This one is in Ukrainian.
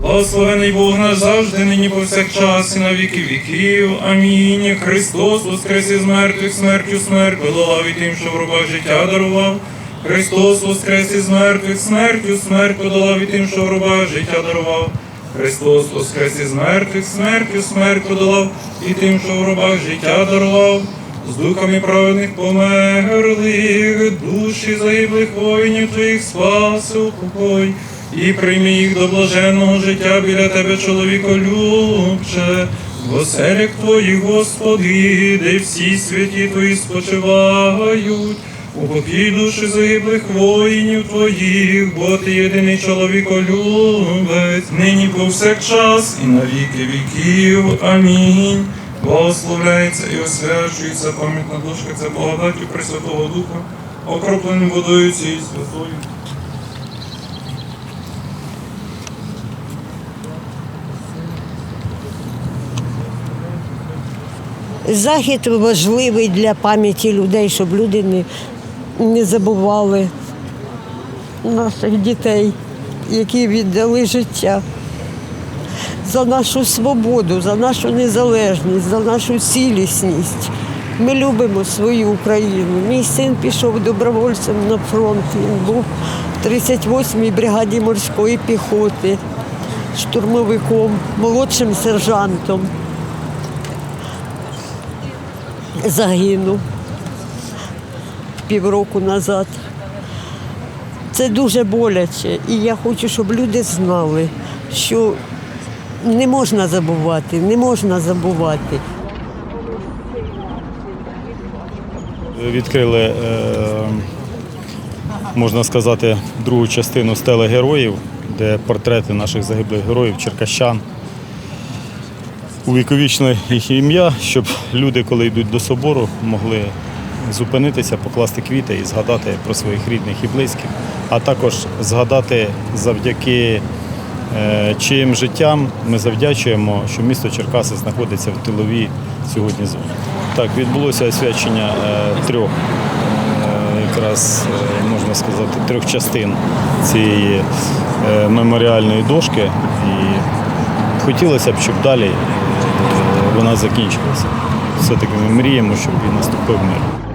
Благословений Бог наш завжди, нині повсякчас і на віки віків. Амінь. Христос воскрес із мертвих, смертю смерть подолав і тим, що в руках життя дарував. Христос воскрес із мертвих, смертю смерть подолав і тим, що в руках життя дарував. Христос воскрес із мертвих, смертю смерть подолав і тим, що в робах життя дарував. З духами праведних померлих, душі загиблих воїнів твоїх спаси упокой, і прийми їх до блаженного життя біля тебе, чоловіколюбче, в оселях твоїх, Господи, де всі святі твої спочивають. Упокій душі загиблих воїнів твоїх, бо ти єдиний чоловіколюбець, нині повсякчас і на віки віків. Амінь. Благословляється і освячується пам'ятна дошка, це благодаттю Пресвятого Духа, окропленим водою цією святою. Захід важливий для пам'яті людей, щоб люди не, не забували наших дітей, які віддали життя за нашу свободу, за нашу незалежність, за нашу цілісність. Ми любимо свою Україну. Мій син пішов добровольцем на фронт. Він був в 38-й бригаді морської піхоти, штурмовиком, молодшим сержантом загинув півроку назад. Це дуже боляче. І я хочу, щоб люди знали, що не можна забувати, не можна забувати. Відкрили, е, можна сказати, другу частину стели героїв, де портрети наших загиблих героїв, черкащан. Увіковічно їх ім'я, щоб люди, коли йдуть до собору, могли зупинитися, покласти квіти і згадати про своїх рідних і близьких, а також згадати завдяки чиїм життям ми завдячуємо, що місто Черкаси знаходиться в тиловій сьогодні зоні. Так, відбулося освячення е, трьох е, якраз е, можна сказати трьох частин цієї е, меморіальної дошки. І хотілося б, щоб далі е, вона закінчилася. Все-таки ми мріємо, щоб і наступив мир.